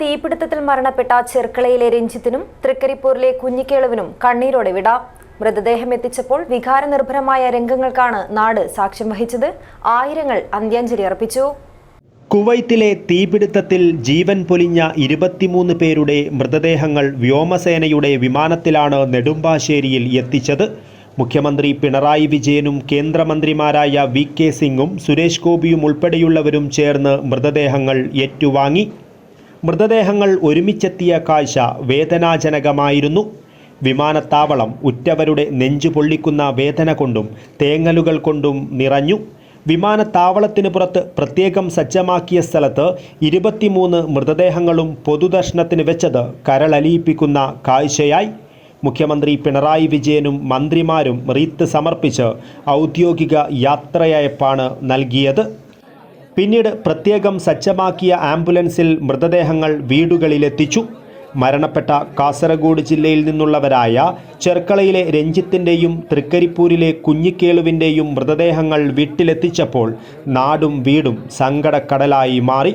തീപിടുത്തത്തിൽ മരണപ്പെട്ട ചെർക്കളയിലെ രഞ്ജിത്തിനും തൃക്കരിപ്പൂരിലെ കുഞ്ഞിക്കേളവിനും കണ്ണീരോടെ വിട. മൃതദേഹം എത്തിച്ചപ്പോൾ വികാരനിർഭരമായ രംഗങ്ങൾക്കാണ് നാട് സാക്ഷ്യം വഹിച്ചത്. ആയിരങ്ങൾ അന്ത്യാഞ്ജലി അർപ്പിച്ചു. കുവൈത്തിലെ തീപിടുത്തത്തിൽ ജീവൻ പൊലിഞ്ഞ ഇരുപത്തിമൂന്ന് പേരുടെ മൃതദേഹങ്ങൾ വ്യോമസേനയുടെ വിമാനത്തിലാണ് നെടുമ്പാശ്ശേരിയിൽ എത്തിച്ചത്. മുഖ്യമന്ത്രി പിണറായി വിജയനും കേന്ദ്രമന്ത്രിമാരായ വി കെ സിംഗും സുരേഷ് ഗോപിയും ഉൾപ്പെടെയുള്ളവരും ചേർന്ന് മൃതദേഹങ്ങൾ ഏറ്റുവാങ്ങി. മൃതദേഹങ്ങൾ ഒരുമിച്ചെത്തിയ കാഴ്ച വേദനാജനകമായിരുന്നു. വിമാനത്താവളം ഉറ്റവരുടെ നെഞ്ചു പൊള്ളിക്കുന്ന വേദന കൊണ്ടും തേങ്ങലുകൾ കൊണ്ടും നിറഞ്ഞു. വിമാനത്താവളത്തിന് പുറത്ത് പ്രത്യേകം സജ്ജമാക്കിയ സ്ഥലത്ത് ഇരുപത്തിമൂന്ന് മൃതദേഹങ്ങളും പൊതുദർശനത്തിന് വെച്ചത് കരളലിയിപ്പിക്കുന്ന കാഴ്ചയായി. മുഖ്യമന്ത്രി പിണറായി വിജയനും മന്ത്രിമാരും റീത്ത് സമർപ്പിച്ച് ഔദ്യോഗിക യാത്രയയപ്പാണ് നൽകിയത്. പിന്നീട് പ്രത്യേകം സജ്ജമാക്കിയ ആംബുലൻസിൽ മൃതദേഹങ്ങൾ വീടുകളിലെത്തിച്ചു. മരണപ്പെട്ട കാസർഗോഡ് ജില്ലയിൽ നിന്നുള്ളവരായ ചെർക്കളയിലെ രഞ്ജിത്തിന്റെയും തൃക്കരിപ്പൂരിലെ കുഞ്ഞിക്കേളുവിന്റെയും മൃതദേഹങ്ങൾ വീട്ടിലെത്തിച്ചപ്പോൾ നാടും വീടും സങ്കടക്കടലായി മാറി.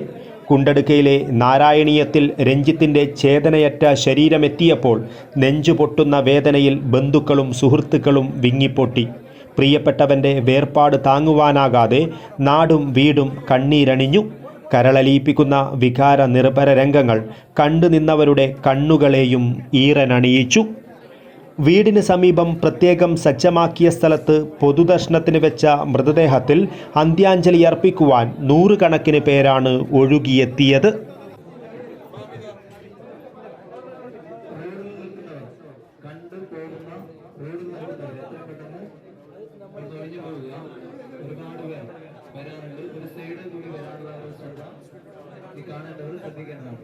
കുണ്ടടുക്കയിലെ നാരായണീയത്തിൽ രഞ്ജിത്തിന്റെ ചേതനയറ്റ ശരീരമെത്തിയപ്പോൾ നെഞ്ചു പൊട്ടുന്ന വേദനയിൽ ബന്ധുക്കളും സുഹൃത്തുക്കളും വിങ്ങിപ്പൊട്ടി. പ്രിയപ്പെട്ടവന്റെ വേർപാട് താങ്ങുവാനാകാതെ നാടും വീടും കണ്ണീരണിഞ്ഞു. കരളലിയിപ്പിക്കുന്ന വികാര നിർഭര രംഗങ്ങൾ കണ്ടു നിന്നവരുടെ കണ്ണുകളെയും ഈറനണിയിച്ചു. വീടിന് സമീപം പ്രത്യേകം സജ്ജമാക്കിയ സ്ഥലത്ത് പൊതുദർശനത്തിന് വെച്ച മൃതദേഹത്തിൽ അന്ത്യാഞ്ജലി അർപ്പിക്കുവാൻ നൂറുകണക്കിന് പേരാണ് ഒഴുകിയെത്തിയത്. ഈ കാണേണ്ടവർ ശ്രദ്ധിക്കേണ്ടതാണ്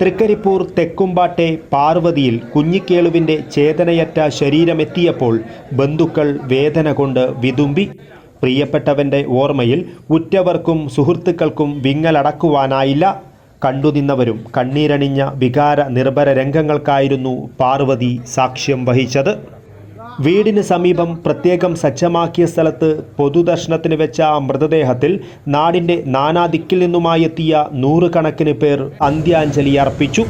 തൃക്കരിപ്പൂർ തെക്കുംപാട്ടെ പാർവതിയിൽ കുഞ്ഞിക്കേളുവിന്റെ ചേതനയറ്റ ശരീരമെത്തിയപ്പോൾ ബന്ധുക്കൾ വേദന കൊണ്ട് വിതുമ്പി. പ്രിയപ്പെട്ടവന്റെ ഓർമ്മയിൽ ഉറ്റവർക്കും സുഹൃത്തുക്കൾക്കും വിങ്ങലടക്കുവാനായില്ല. കണ്ടുനിന്നവരും കണ്ണീരണിഞ്ഞ വികാര നിർഭര രംഗങ്ങൾക്കായിരുന്നു പാർവതി സാക്ഷ്യം വഹിച്ചത്. വീടിന് സമീപം പ്രത്യേകം സജ്ജമാക്കിയ സ്ഥലത്ത് പൊതുദർശനത്തിന് വെച്ച മൃതദേഹത്തിൽ നാടിന്റെ നാനാദിക്കിൽ നിന്നുമായി എത്തിയ നൂറുകണക്കിന് പേർ അന്ത്യാഞ്ജലി അർപ്പിച്ചു.